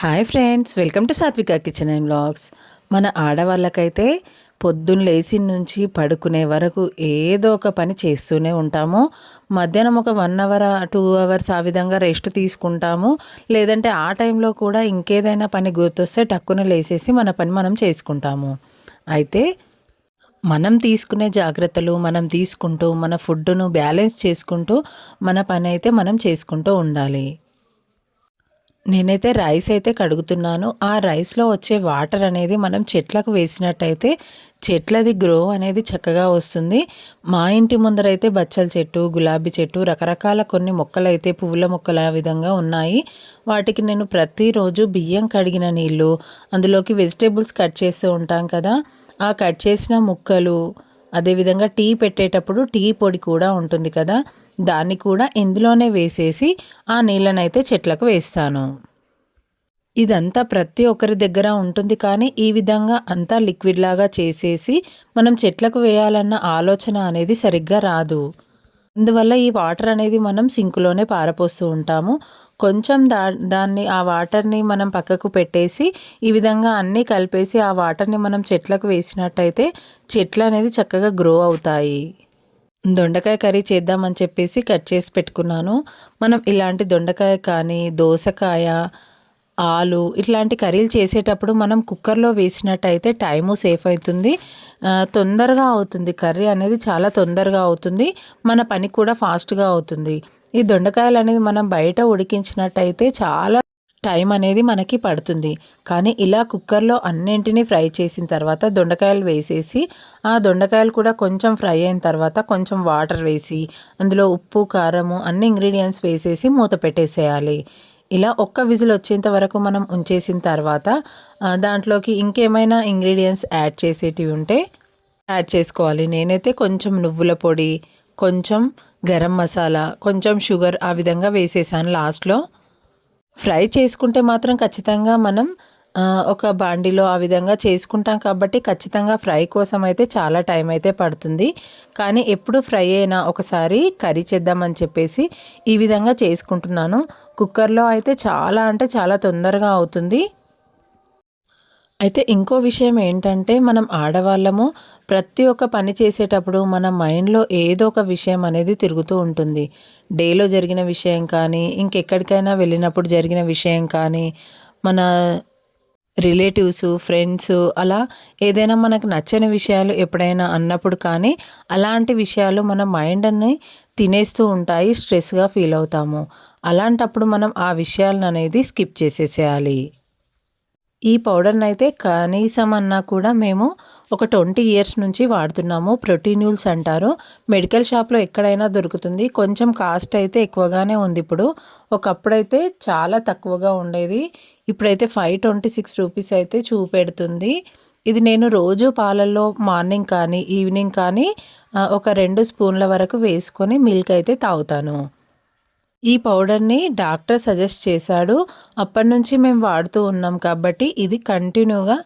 Hi friends welcome to Satvika kitchen and blogs మన ఆడవాళ్ళకైతే పొద్దున్న లేచి నుంచి పడుకునే వరకు ఏదో ఒక పని చేస్తూనే ఉంటాము. మధ్యాహ్నం ఒక వన్ అవర్ టూ అవర్స్ ఆ విధంగా రెస్ట్ తీసుకుంటాము. లేదంటే ఆ టైంలో కూడా ఇంకేదైనా పని గుర్తొస్తే టక్కున లేసేసి మన పని మనం చేసుకుంటాము. అయితే మనం తీసుకునే జాగ్రత్తలు మనం తీసుకుంటూ మన ఫుడ్ను బ్యాలెన్స్ చేసుకుంటూ మన పని అయితే మనం చేసుకుంటూ ఉండాలి. నేనైతే రైస్ అయితే కడుగుతున్నాను. ఆ రైస్లో వచ్చే వాటర్ అనేది మనం చెట్లకు వేసినట్టయితే చెట్లది గ్రో అనేది చక్కగా వస్తుంది. మా ఇంటి ముందరైతే బచ్చల చెట్టు గులాబీ చెట్టు రకరకాల కొన్ని మొక్కలు అయితే పువ్వుల మొక్కల విధంగా ఉన్నాయి. వాటికి నేను ప్రతిరోజు బియ్యం కడిగిన నీళ్ళు అందులోకి వెజిటేబుల్స్ కట్ చేస్తూ ఉంటాం కదా. ఆ కట్ చేసిన ముక్కలు అదేవిధంగా టీ పెట్టేటప్పుడు టీ పొడి కూడా ఉంటుంది కదా దాన్ని కూడా ఇందులోనే వేసేసి ఆ నీళ్ళనైతే చెట్లకు వేస్తాను. ఇదంతా ప్రతి ఒక్కరి దగ్గర ఉంటుంది కానీ ఈ విధంగా అంతా లిక్విడ్ లాగా చేసేసి మనం చెట్లకు వేయాలన్న ఆలోచన అనేది సరిగ్గా రాదు. అందువల్ల ఈ వాటర్ అనేది మనం సింకులోనే పారపోస్తూ ఉంటాము. కొంచెం దా దాన్ని ఆ వాటర్ని మనం పక్కకు పెట్టేసి ఈ విధంగా అన్నీ కలిపేసి ఆ వాటర్ని మనం చెట్లకు వేసినట్టయితే చెట్లు అనేది చక్కగా గ్రో అవుతాయి. దొండకాయ కర్రీ చేద్దామని చెప్పేసి కట్ చేసి పెట్టుకున్నాను. మనం ఇలాంటి దొండకాయ కానీ దోసకాయ ఆలు ఇట్లాంటి కర్రీలు చేసేటప్పుడు మనం కుక్కర్లో వేసినట్టయితే టైము సేఫ్ అవుతుంది. తొందరగా అవుతుంది. కర్రీ అనేది చాలా తొందరగా అవుతుంది. మన పని కూడా ఫాస్ట్గా అవుతుంది. ఈ దొండకాయలు అనేది మనం బయట ఉడికించినట్టయితే చాలా టైం అనేది మనకి పడుతుంది. కానీ ఇలా కుక్కర్లో అన్నింటినీ ఫ్రై చేసిన తర్వాత దొండకాయలు వేసేసి ఆ దొండకాయలు కూడా కొంచెం ఫ్రై అయిన తర్వాత కొంచెం వాటర్ వేసి అందులో ఉప్పు కారము అన్ని ఇంగ్రీడియంట్స్ వేసేసి మూత పెట్టేసేయాలి. ఇలా ఒక్క విజిల్ వచ్చేంత వరకు మనం ఉంచేసిన తర్వాత దాంట్లోకి ఇంకేమైనా ఇంగ్రీడియంట్స్ యాడ్ చేసేటివి ఉంటే యాడ్ చేసుకోవాలి. నేనైతే కొంచెం నువ్వుల పొడి కొంచెం గరం మసాలా కొంచెం షుగర్ ఆ విధంగా వేసేసాను లాస్ట్లో. ఫ్రై చేసుకుంటే మాత్రం ఖచ్చితంగా మనం ఒక బాండిలో ఆ విధంగా చేసుకుంటాం కాబట్టి ఖచ్చితంగా ఫ్రై కోసం అయితే చాలా టైం అయితే పడుతుంది. కానీ ఎప్పుడు ఫ్రై అయినా ఒకసారి కర్రీ చేద్దామని చెప్పేసి ఈ విధంగా చేసుకుంటున్నాను. కుక్కర్లో అయితే చాలా అంటే చాలా తొందరగా అవుతుంది. అయితే ఇంకో విషయం ఏంటంటే మనం ఆడవాళ్ళము ప్రతి ఒక్క పని చేసేటప్పుడు మన మైండ్లో ఏదో ఒక విషయం అనేది తిరుగుతూ ఉంటుంది. డేలో జరిగిన విషయం కానీ ఇంకెక్కడికైనా వెళ్ళినప్పుడు జరిగిన విషయం కానీ మన రిలేటివ్స్ ఫ్రెండ్స్ అలా ఏదైనా మనకు నచ్చని విషయాలు ఎప్పుడైనా అన్నప్పుడు కానీ అలాంటి విషయాలు మన మైండ్ని తినేస్తూ ఉంటాయి స్ట్రెస్గా ఫీల్ అవుతాము. అలాంటప్పుడు మనం ఆ విషయాలను అనేది స్కిప్ చేసేసేయాలి. ఈ పౌడర్ని అయితే కనీసం అన్నా కూడా మేము ఒక ట్వంటీ ఇయర్స్ నుంచి వాడుతున్నాము. ప్రోటీన్యూల్స్ అంటారు. మెడికల్ షాప్లో ఎక్కడైనా దొరుకుతుంది. కొంచెం కాస్ట్ అయితే ఎక్కువగానే ఉంది ఇప్పుడు. ఒకప్పుడైతే చాలా తక్కువగా ఉండేది. ఇప్పుడైతే ఫైవ్ ట్వంటీ సిక్స్ రూపీస్ అయితే చూపెడుతుంది. ఇది నేను రోజు పాలల్లో మార్నింగ్ కానీ ఈవినింగ్ కానీ ఒక రెండు స్పూన్ల వరకు వేసుకొని మిల్క్ అయితే తాగుతాను. ఈ పౌడర్ని డాక్టర్ సజెస్ట్ చేశాడు. అప్పటి నుంచి మేము వాడుతూ ఉన్నాం కాబట్టి ఇది కంటిన్యూగా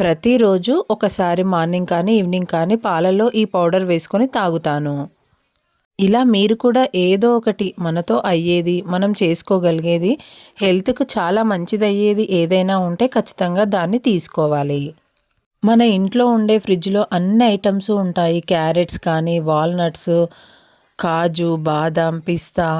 ప్రతిరోజు ఒకసారి మార్నింగ్ కానీ ఈవినింగ్ కానీ పాలలో ఈ పౌడర్ వేసుకొని తాగుతాను. ఇలా మీరు కూడా ఏదో ఒకటి మనతో అయ్యేది మనం చేసుకోగలిగేది హెల్త్కు చాలా మంచిది అయ్యేది ఏదైనా ఉంటే ఖచ్చితంగా దాన్ని తీసుకోవాలి. మన ఇంట్లో ఉండే ఫ్రిడ్జ్లో అన్ని ఐటమ్స్ ఉంటాయి. క్యారెట్స్ కానీ వాల్నట్స్ కాజు బాదం పిస్తా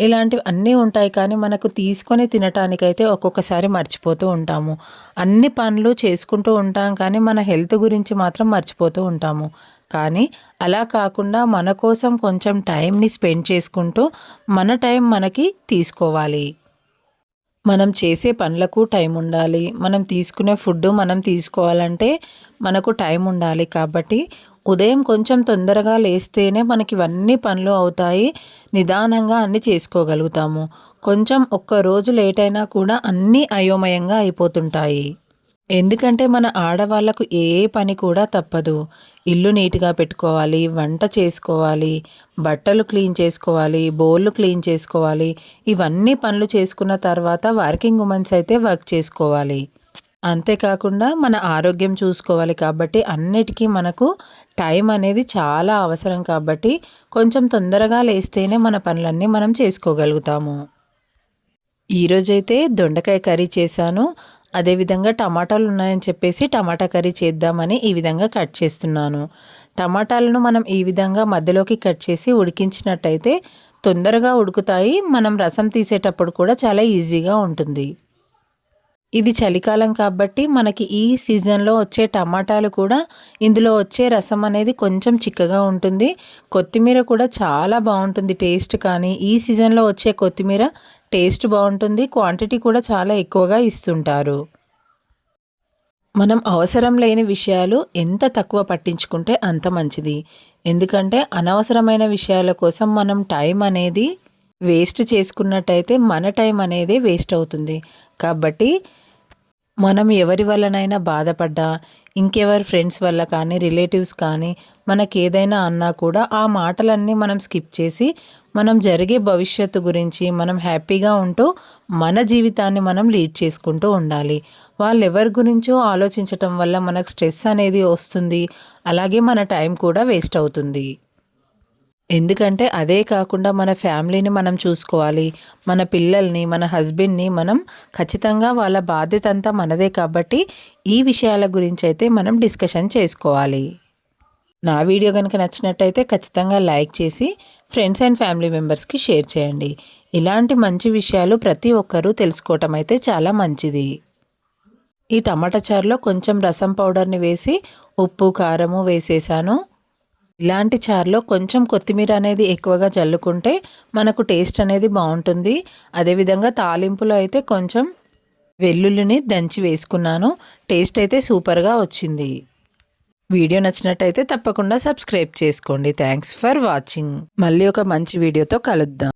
ఇలాంటివి అన్నీ ఉంటాయి కానీ మనకు తీసుకొని తినటానికైతే ఒక్కొక్కసారి మర్చిపోతూ ఉంటాము. అన్ని పనులు చేసుకుంటూ ఉంటాం కానీ మన హెల్త్ గురించి మాత్రం మర్చిపోతూ ఉంటాము. కానీ అలా కాకుండా మన కోసం కొంచెం టైంని స్పెండ్ చేసుకుంటూ మన టైం మనకి తీసుకోవాలి. మనం చేసే పనులకు టైం ఉండాలి. మనం తీసుకునే ఫుడ్ మనం తీసుకోవాలంటే మనకు టైం ఉండాలి కాబట్టి ఉదయం కొంచెం తొందరగా లేస్తేనే మనకి ఇవన్నీ పనులు అవుతాయి. నిదానంగా అన్నీ చేసుకోగలుగుతాము. కొంచెం ఒక్క రోజు లేట్ అయినా కూడా అన్నీ అయోమయంగా అయిపోతుంటాయి. ఎందుకంటే మన ఆడవాళ్ళకు ఏ పని కూడా తప్పదు. ఇల్లు నీట్గా పెట్టుకోవాలి వంట చేసుకోవాలి బట్టలు క్లీన్ చేసుకోవాలి బోళ్ళు క్లీన్ చేసుకోవాలి. ఇవన్నీ పనులు చేసుకున్న తర్వాత వర్కింగ్ ఉమెన్స్ అయితే వర్క్ చేసుకోవాలి. అంతేకాకుండా మన ఆరోగ్యం చూసుకోవాలి కాబట్టి అన్నిటికీ మనకు టైం అనేది చాలా అవసరం కాబట్టి కొంచెం తొందరగా లేస్తేనే మన పనులన్నీ మనం చేసుకోగలుగుతాము. ఈరోజైతే దొండకాయ కర్రీ చేశాను. అదేవిధంగా టమాటాలు ఉన్నాయని చెప్పేసి టమాటా కర్రీ చేద్దామని ఈ విధంగా కట్ చేస్తున్నాను. టమాటాలను మనం ఈ విధంగా మధ్యలోకి కట్ చేసి ఉడికించినట్టయితే తొందరగా ఉడుకుతాయి. మనం రసం తీసేటప్పుడు కూడా చాలా ఈజీగా ఉంటుంది. ఇది చలికాలం కాబట్టి మనకి ఈ సీజన్లో వచ్చే టమాటాలు కూడా ఇందులో వచ్చే రసం అనేది కొంచెం చిక్కగా ఉంటుంది. కొత్తిమీర కూడా చాలా బాగుంటుంది టేస్ట్ కానీ ఈ సీజన్లో వచ్చే కొత్తిమీర టేస్ట్ బాగుంటుంది క్వాంటిటీ కూడా చాలా ఎక్కువగా ఇస్తుంటారు. మనం అవసరం లేని విషయాలు ఎంత తక్కువ పట్టించుకుంటే అంత మంచిది. ఎందుకంటే అనవసరమైన విషయాల కోసం మనం టైం అనేది వేస్ట్ చేసుకున్నట్టయితే మన టైం అనేది వేస్ట్ అవుతుంది. కాబట్టి మనం ఎవరి వల్లనైనా బాధపడ్డా ఇంకెవరి ఫ్రెండ్స్ వల్ల కానీ రిలేటివ్స్ కానీ మనకి ఏదైనా అన్నా కూడా ఆ మాటలన్నీ మనం స్కిప్ చేసి మనం జరిగే భవిష్యత్తు గురించి మనం హ్యాపీగా ఉంటూ మన జీవితాన్ని మనం లీడ్ చేసుకుంటూ ఉండాలి. వాళ్ళు ఎవరి గురించో ఆలోచించటం వల్ల మనకు స్ట్రెస్ అనేది వస్తుంది. అలాగే మన టైం కూడా వేస్ట్ అవుతుంది. ఎందుకంటే అదే కాకుండా మన ఫ్యామిలీని మనం చూసుకోవాలి మన పిల్లల్ని మన హస్బెండ్ని మనం ఖచ్చితంగా వాళ్ళ బాధ్యత అంతా మనదే కాబట్టి ఈ విషయాల గురించి అయితే మనం డిస్కషన్ చేసుకోవాలి. నా వీడియో కనుక నచ్చినట్టయితే ఖచ్చితంగా లైక్ చేసి ఫ్రెండ్స్ అండ్ ఫ్యామిలీ మెంబర్స్కి షేర్ చేయండి. ఇలాంటి మంచి విషయాలు ప్రతి ఒక్కరూ తెలుసుకోవటం అయితే చాలా మంచిది. ఈ టమాటా చారులో కొంచెం రసం పౌడర్ని వేసి ఉప్పు కారము వేసేసాను. ఇలాంటి చారులో కొంచెం కొత్తిమీర అనేది ఎక్కువగా చల్లుకుంటే మనకు టేస్ట్ అనేది బాగుంటుంది. అదేవిధంగా తాలింపులో అయితే కొంచెం వెల్లుల్లిని దంచి వేసుకున్నాను. టేస్ట్ అయితే సూపర్గా వచ్చింది. వీడియో నచ్చినట్టయితే తప్పకుండా సబ్స్క్రైబ్ చేసుకోండి. Thanks for watching. మళ్ళీ ఒక మంచి వీడియోతో కలుద్దాం.